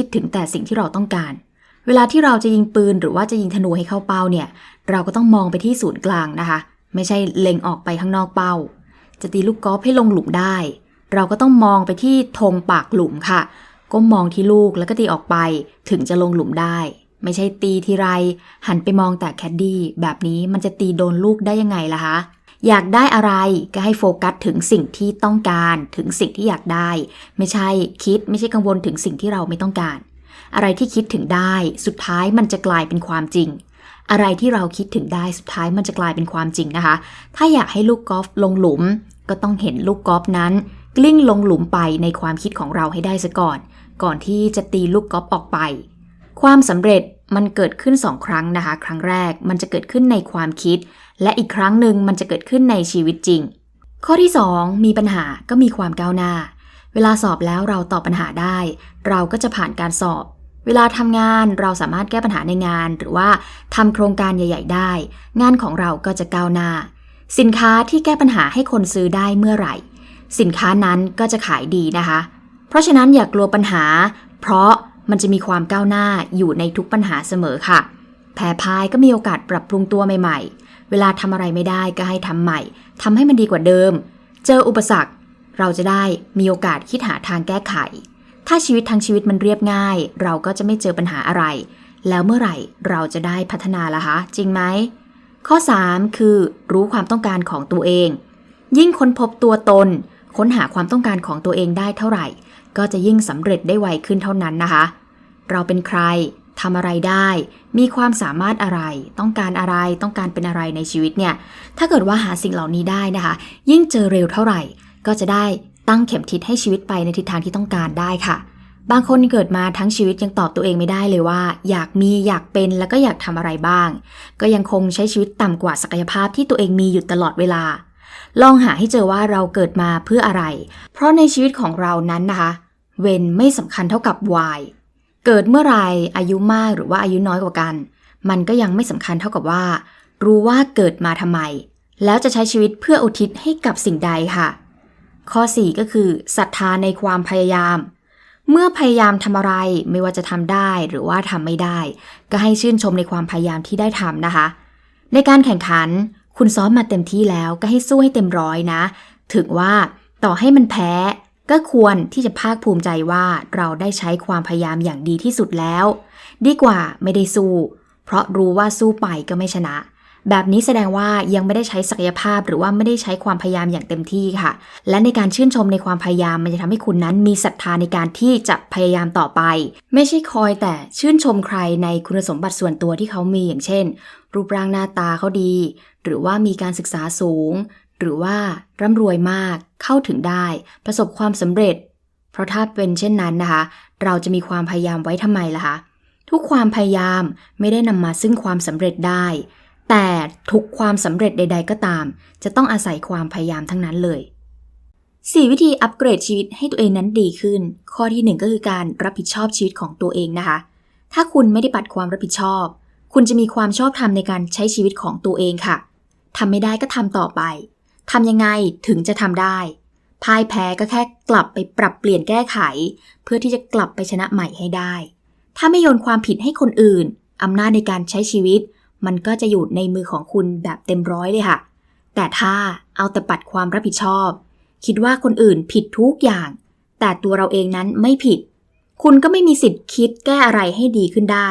คิดถึงแต่สิ่งที่เราต้องการ เวลาที่เราจะยิงปืนหรือว่าจะยิงธนูให้เข้าเป้าเนี่ย เราก็ต้องมองไปที่ศูนย์กลางนะคะ ไม่ใช่เล็งออกไปข้างนอกเป้า จะตีลูกกอล์ฟให้ลงหลุมได้ เราก็ต้องมองไปที่ธงปากหลุมค่ะ ก้มมองที่ลูกแล้วก็ตีออกไปถึงจะลงหลุมได้ ไม่ใช่ตีทีไร หันไปมองแต่แคดดี้แบบนี้มันจะตีโดนลูกได้ยังไงล่ะคะ อยากได้อะไรก็ให้โฟกัสถึงสิ่งที่ต้องการถึงสิ่งที่อยากได้ ไม่ใช่คิดไม่ใช่กังวลถึงสิ่งที่เราไม่ต้องการ อะไรที่คิดถึงได้ สุดท้ายมันจะกลายเป็นความจริง อะไรที่เราคิดถึงได้สุดท้ายมันจะกลายเป็นความจริงนะคะ ถ้าอยากให้ลูกกอล์ฟลงหลุม ก็ต้องเห็นลูกกอล์ฟนั้น กลิ้งลงหลุมไปในความคิดของเราให้ได้ซะก่อน ก่อนที่จะตีลูกกอล์ฟออกไป ความสำเร็จ มันเกิดขึ้นสองครั้งนะคะ ครั้งแรกมันจะเกิดขึ้นในความคิด และอีกครั้งหนึ่งมันจะเกิดขึ้นในชีวิตจริง ข้อที่ 2 มีปัญหาก็มีความก้าวหน้า เวลาสอบแล้วเราตอบปัญหาได้ เราก็จะผ่านการสอบ เวลาทำงานเราสามารถแก้ปัญหาในงาน หรือว่าทำโครงการใหญ่ ๆ ได้ งานของเราก็จะก้าวหน้า สินค้าที่แก้ปัญหาให้คนซื้อได้เมื่อไหร่ สินค้านั้นก็จะขายดีนะคะ เพราะฉะนั้นอย่ากลัวปัญหา เพราะ มันจะมีความก้าวหน้าอยู่ในทุกปัญหาเสมอค่ะ แพ้พายก็มีโอกาสปรับปรุงตัวใหม่ ๆ เวลาทำอะไรไม่ได้ก็ให้ทำใหม่ทำให้มันดีกว่าเดิม เจออุปสรรค เราจะได้มีโอกาสคิดหาทางแก้ไข ถ้าชีวิตทั้งชีวิตมันเรียบง่าย เราก็จะไม่เจอปัญหาอะไร แล้วเมื่อไหร่เราจะได้พัฒนาล่ะคะจริงไหมข้อ 3 คือรู้ความต้องการของตัวเอง ยิ่งค้นพบตัวตน ค้นหาความต้องการของตัวเองได้เท่าไหร่ ก็จะยิ่งสำเร็จได้ไวขึ้นเท่านั้นนะคะ เราเป็นใครทำอะไรได้ มีความสามารถอะไร ต้องการอะไร ต้องการเป็นอะไรในชีวิตเนี่ย ถ้าเกิดว่าหาสิ่งเหล่านี้ได้นะคะ ยิ่งเจอเร็วเท่าไหร่ ก็จะได้ตั้งเข็มทิศให้ชีวิตไปในทิศทางที่ต้องการได้ค่ะ บางคนเกิดมาทั้งชีวิตยังตอบตัวเองไม่ได้เลยว่า อยากมีอยากเป็นแล้วก็อยากทำอะไรบ้าง ก็ยังคงใช้ชีวิตต่ำกว่าศักยภาพที่ตัวเองมีอยู่ตลอดเวลา ลองหาให้เจอว่าเราเกิดมาเพื่ออะไร เพราะในชีวิตของเรานั้นนะคะ เวนไม่สำคัญเท่ากับวาย เกิดเมื่อไรอายุมากหรือว่าอายุน้อยกว่ากัน มันก็ยังไม่สำคัญเท่ากับว่า รู้ว่าเกิดมาทำไม แล้วจะใช้ชีวิตเพื่ออุทิศให้กับสิ่งใดค่ะ ข้อ 4 ก็คือศรัทธาในความพยายาม เมื่อพยายามทำอะไรไม่ว่าจะทำได้หรือว่าทำไม่ได้ ก็ให้ชื่นชมในความพยายามที่ได้ทำนะคะ ในการแข่งขัน คุณซ้อมมาเต็มที่แล้วก็ให้สู้ให้เต็มร้อยนะ ถึงว่าต่อให้มันแพ้ ก็ควรที่จะภาคภูมิใจว่าเราได้ใช้ความพยายามอย่างดีที่สุดแล้ว ดีกว่าไม่ได้สู้ เพราะรู้ว่าสู้ไปก็ไม่ชนะ แบบนี้แสดงว่ายังไม่ได้ใช้ศักยภาพหรือว่าไม่ได้ใช้ความพยายามอย่างเต็มที่ค่ะ และในการชื่นชมในความพยายามมันจะทำให้คุณนั้นมีศรัทธาในการที่จะพยายามต่อไป ไม่ใช่คอยแต่ชื่นชมใครในคุณสมบัติส่วนตัวที่เขามีอย่างเช่น รูปร่างหน้าตาเขาดี หรือว่ามีการศึกษาสูง หรือว่าร่ำรวยมากเข้าถึงได้ประสบความสำเร็จ เพราะถ้าเป็นเช่นนั้นนะคะ เราจะมีความพยายามไว้ทำไมล่ะคะทุกความพยายามไม่ได้นำมาซึ่งความสำเร็จได้ แต่ทุกความสำเร็จใด ๆ ก็ตาม จะต้องอาศัยความพยายามทั้งนั้นเลย 4 วิธีอัปเกรดชีวิตให้ตัวเองนั้นดีขึ้น ข้อที่ 1 ก็คือการรับผิดชอบชีวิตของตัวเองนะคะ ถ้าคุณไม่ได้ปัดความรับผิดชอบ คุณจะมีความชอบธรรมในการใช้ชีวิตของตัวเองค่ะทำไม่ได้ก็ทำต่อไป ทำยังไงถึงจะทำได้ พ่ายแพ้ก็แค่กลับไปปรับเปลี่ยนแก้ไข เพื่อที่จะกลับไปชนะใหม่ให้ได้ ถ้าไม่โยนความผิดให้คนอื่นอำนาจในการใช้ชีวิต มันก็จะอยู่ในมือของคุณแบบเต็มร้อยเลยค่ะ แต่ถ้าเอาแต่ปัดความรับผิดชอบ คิดว่าคนอื่นผิดทุกอย่าง แต่ตัวเราเองนั้นไม่ผิด คุณก็ไม่มีสิทธิ์คิดแก้อะไรให้ดีขึ้นได้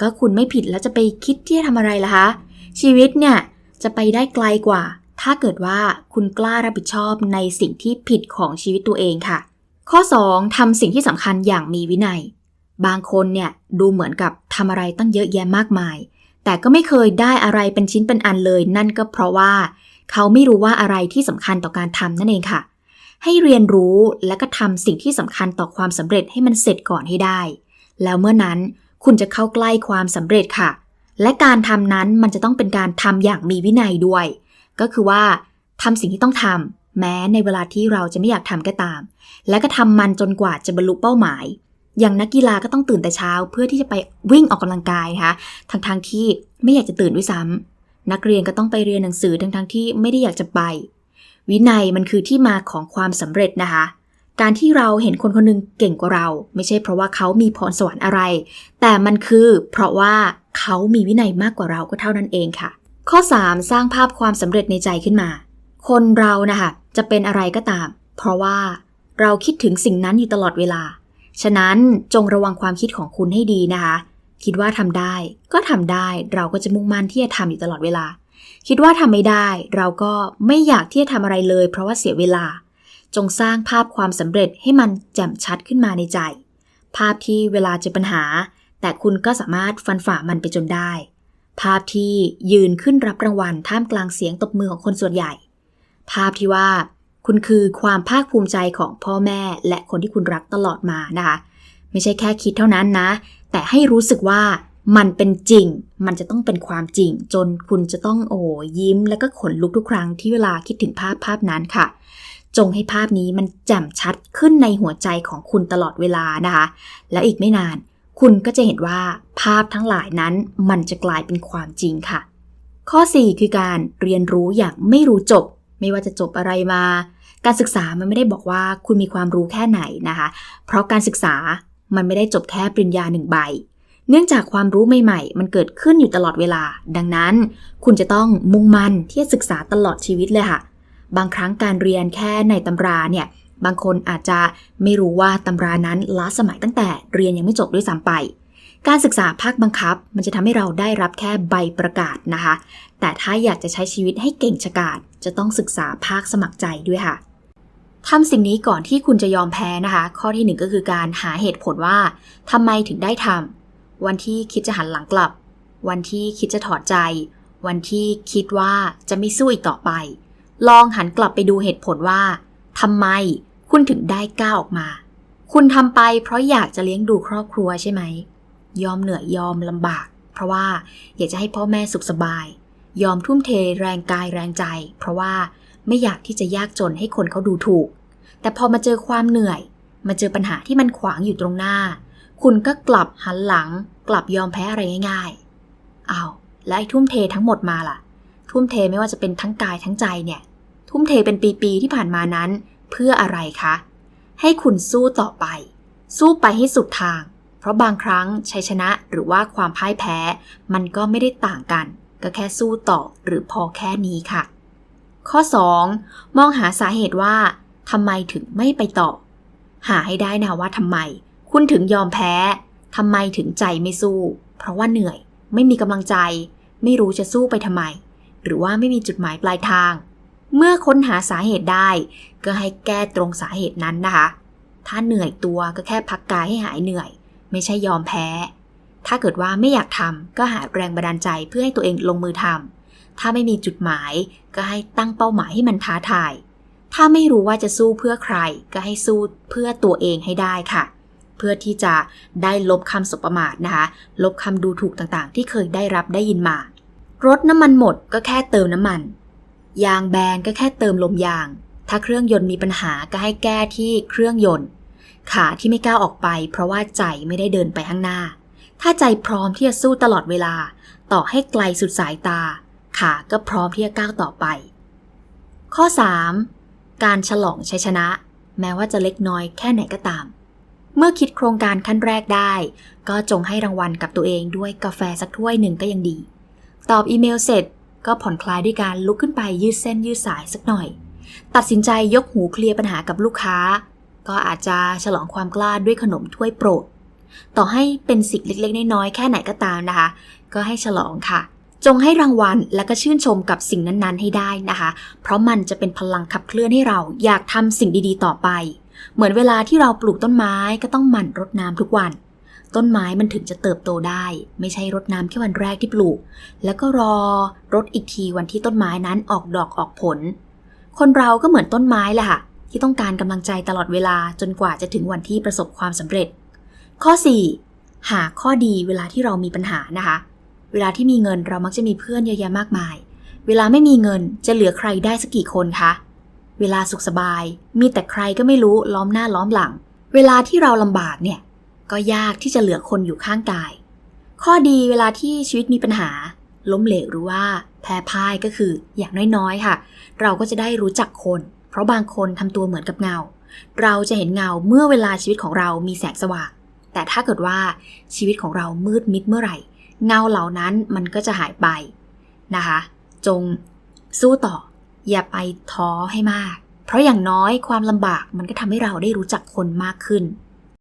ก็คุณไม่ผิดแล้วจะไปคิดที่จะทำอะไรล่ะคะชีวิตเนี่ยจะไปได้ไกลกว่า ถ้าเกิดว่าคุณกล้ารับผิดชอบในสิ่งที่ผิดของชีวิตตัวเองค่ะ ข้อ 2. ทำสิ่งที่สำคัญอย่างมีวินัย บางคนเนี่ยดูเหมือนกับทำอะไรตั้งเยอะแยะมากมาย แต่ก็ไม่เคยได้อะไรเป็นชิ้นเป็นอันเลย นั่นก็เพราะว่า เขาไม่รู้ว่าอะไรที่สำคัญต่อการทำนั่นเองค่ะ ให้เรียนรู้และก็ทำสิ่งที่สำคัญต่อความสำเร็จให้มันเสร็จก่อนให้ได้ แล้วเมื่อนั้นคุณจะเข้าใกล้ความสำเร็จค่ะ และการทำนั้นมันจะต้องเป็นการทำอย่างมีวินัยด้วย ก็คือว่าทำสิ่งที่ต้องทำแม้ในเวลาที่เราจะไม่อยากทำก็ตาม และก็ทำมันจนกว่าจะบรรลุเป้าหมาย อย่างนักกีฬาก็ต้องตื่นแต่เช้า เพื่อที่จะไปวิ่งออกกำลังกายนะคะทั้งทางๆที่ไม่อยากจะตื่นด้วยซ้ำนักเรียนก็ต้องไปเรียนหนังสือทั้งๆที่ไม่ได้อยากจะไป วินัยมันคือที่มาของความสำเร็จนะคะการที่เราเห็นคนคนหนึงเก่งกว่าเรา ไม่ใช่เพราะว่าเขามีพรสวรรค์อะไร แต่มันคือเพราะว่าเขามีวินัยมากกว่าเราก็เท่านั้นเองค่ะ ข้อ 3 สร้างภาพความสำเร็จในใจขึ้นมา คนเรานะคะจะเป็นอะไรก็ตาม เพราะว่าเราคิดถึงสิ่งนั้นอยู่ตลอดเวลา ฉะนั้นจงระวังความคิดของคุณให้ดีนะคะ คิดว่าทำได้ก็ทำได้เราก็จะมุ่งมั่นที่จะทำอยู่ตลอดเวลา คิดว่าทำไม่ได้เราก็ไม่อยากที่จะทำอะไรเลย เพราะว่าเสียเวลา จงสร้างภาพความสำเร็จให้มันแจ่มชัดขึ้นมาในใจ ภาพที่เวลาเจอปัญหา แต่คุณก็สามารถฟันฝ่ามันไปจนได้ ภาพที่ยืนขึ้นรับรางวัลท่ามกลางเสียงตบมือของคนส่วนใหญ่ ภาพที่ว่าคุณคือความภาคภูมิใจของพ่อแม่ และคนที่คุณรักตลอดมานะคะ ไม่ใช่แค่คิดเท่านั้นนะ แต่ให้รู้สึกว่ามันเป็นจริง มันจะต้องเป็นความจริง จนคุณจะต้องโอ้ยิ้ม แล้วก็ขนลุกทุกครั้งที่เวลาคิดถึงภาพภาพนั้นค่ะ จงให้ภาพนี้มันแจ่มชัดขึ้นในหัวใจของคุณตลอดเวลานะคะ แล้วอีกไม่นาน คุณก็จะเห็นว่าภาพทั้งหลายนั้นมันจะกลายเป็นความจริงค่ะ ข้อ 4 คือการเรียนรู้อย่างไม่รู้จบ ไม่ว่าจะจบอะไรมา การศึกษามันไม่ได้บอกว่าคุณมีความรู้แค่ไหนนะคะ เพราะการศึกษามันไม่ได้จบแค่ปริญญาหนึ่งใบ เนื่องจากความรู้ใหม่ ๆ มันเกิดขึ้นอยู่ตลอดเวลา ดังนั้น คุณจะต้องมุ่งมั่นที่จะศึกษาตลอดชีวิตเลยค่ะ บางครั้งการเรียนแค่ในตำราเนี่ย บางคนอาจจะไม่รู้ว่าตำรานั้นล้าสมัยตั้งแต่เรียนยังไม่จบด้วยซ้ำไป การศึกษาภาคบังคับ มันจะทำให้เราได้รับแค่ใบประกาศนะคะ แต่ถ้าอยากจะใช้ชีวิตให้เก่งฉกาจจะต้องศึกษาภาคสมัครใจด้วยค่ะทำสิ่งนี้ก่อนที่คุณจะยอมแพ้นะคะ ข้อที่หนึ่งก็คือการหาเหตุผลว่าทำไมถึงได้ทำวันที่คิดจะหันหลังกลับ วันที่คิดจะถอดใจ วันที่คิดว่าจะไม่สู้อีกต่อไป ลองหันกลับไปดูเหตุผลว่าทำไม คุณถึงได้ก้าวออกมา คุณทำไปเพราะอยากจะเลี้ยงดูครอบครัวใช่ไหม ยอมเหนื่อยยอมลำบาก เพราะว่าอยากจะให้พ่อแม่สุขสบาย ยอมทุ่มเทแรงกายแรงใจ เพราะว่าไม่อยากที่จะยากจนให้คนเขาดูถูก แต่พอมาเจอความเหนื่อย มาเจอปัญหาที่มันขวางอยู่ตรงหน้า คุณก็กลับหันหลัง กลับยอมแพ้อะไรง่ายๆอ้าวและไอ้ทุ่มเททั้งหมดมาล่ะ ทุ่มเทไม่ว่าจะเป็นทั้งกายทั้งใจเนี่ย ทุ่มเทเป็นปีๆที่ผ่านมานั้น เพื่ออะไรคะ ให้คุณสู้ต่อไป สู้ไปให้สุดทาง เพราะบางครั้งชัยชนะหรือว่าความพ่ายแพ้ มันก็ไม่ได้ต่างกัน ก็แค่สู้ต่อหรือพอแค่นี้ค่ะ ข้อ 2. มองหาสาเหตุว่าทำไมถึงไม่ไปต่อ หาให้ได้นะว่าทำไม คุณถึงยอมแพ้ทำไมถึงใจไม่สู้ เพราะว่าเหนื่อย ไม่มีกำลังใจ ไม่รู้จะสู้ไปทำไม หรือว่าไม่มีจุดหมายปลายทาง เมื่อค้นหาสาเหตุได้ ก็ให้แก้ตรงสาเหตุนั้นนะคะ ถ้าเหนื่อยตัวก็แค่พักกายให้หายเหนื่อย ไม่ใช่ยอมแพ้ ถ้าเกิดว่าไม่อยากทำก็หาแรงบันดาลใจเพื่อให้ตัวเองลงมือทำถ้าไม่มีจุดหมายก็ให้ตั้งเป้าหมายให้มันท้าทาย ถ้าไม่รู้ว่าจะสู้เพื่อใคร ก็ให้สู้เพื่อตัวเองให้ได้ค่ะ เพื่อที่จะได้ลบคำสบประมาทนะคะ ลบคำดูถูกต่างๆ ที่เคยได้รับได้ยินมา รถน้ำมันหมดก็แค่เติมน้ำมัน ยางแบนก็แค่เติมลมยาง ถ้าเครื่องยนต์มีปัญหาก็ให้แก้ที่เครื่องยนต์ ขาที่ไม่กล้าออกไป เพราะว่าใจไม่ได้เดินไปข้างหน้า ถ้าใจพร้อมที่จะสู้ตลอดเวลา ต่อให้ไกลสุดสายตา ขาก็พร้อมที่จะก้าวต่อไป ข้อ 3. การฉลองชัยชนะ แม้ว่าจะเล็กน้อยแค่ไหนก็ตาม เมื่อคิดโครงการขั้นแรกได้ ก็จงให้รางวัลกับตัวเองด้วยกาแฟสักถ้วยหนึ่งก็ยังดี ตอบอีเมลเสร็จก็ผ่อนคลายด้วยการลุกขึ้นไปยืดเส้นยืดสายสักหน่อย ตัดสินใจยกหูเคลียร์ปัญหากับลูกค้า ก็อาจจะฉลองความกล้าด้วยขนมถ้วยโปรด ต่อให้เป็นสิ่งเล็กๆ น้อยๆ แค่ไหนก็ตามนะคะ ก็ให้ฉลองค่ะ จงให้รางวัลและก็ชื่นชมกับสิ่งนั้นๆ ให้ได้นะคะ เพราะมันจะเป็นพลังขับเคลื่อนให้เราอยากทำสิ่งดีๆ ต่อไป เหมือนเวลาที่เราปลูกต้นไม้ก็ต้องหมั่นรดน้ำทุกวันต้นไม้มันถึงจะเติบโตได้ ไม่ใช่รดน้ำแค่วันแรกที่ปลูก แล้วก็รอรดอีกทีวันที่ต้นไม้นั้นออกดอกออกผล คนเราก็เหมือนต้นไม้แหละค่ะ ที่ต้องการกำลังใจตลอดเวลาจนกว่าจะถึงวันที่ประสบความสำเร็จ ข้อ 4. หาข้อดีเวลาที่เรามีปัญหานะคะ เวลาที่มีเงินเรามักจะมีเพื่อนเยอะแยะมากมาย เวลาไม่มีเงินจะเหลือใครได้สักกี่คนคะ เวลาสุขสบาย มีแต่ใครก็ไม่รู้ล้อมหน้าล้อมหลัง เวลาที่เราลำบากเนี่ย ก็ยากที่จะเหลือคนอยู่ข้างกาย ข้อดีเวลาที่ชีวิตมีปัญหา ล้มเหลวหรือว่า แพ้พ่ายก็คืออย่างน้อยๆ ค่ะ เราก็จะได้รู้จักคน เพราะบางคนทำตัวเหมือนกับเงา เราจะเห็นเงาเมื่อเวลาชีวิตของเรามีแสงสว่าง แต่ถ้าเกิดว่าชีวิตของเรามืดมิดเมื่อไหร่ เงาเหล่านั้นมันก็จะหายไปนะคะ จงสู้ต่อ อย่าไปท้อให้มาก เพราะอย่างน้อยความลำบากมันก็ทำให้เราได้รู้จักคนมากขึ้น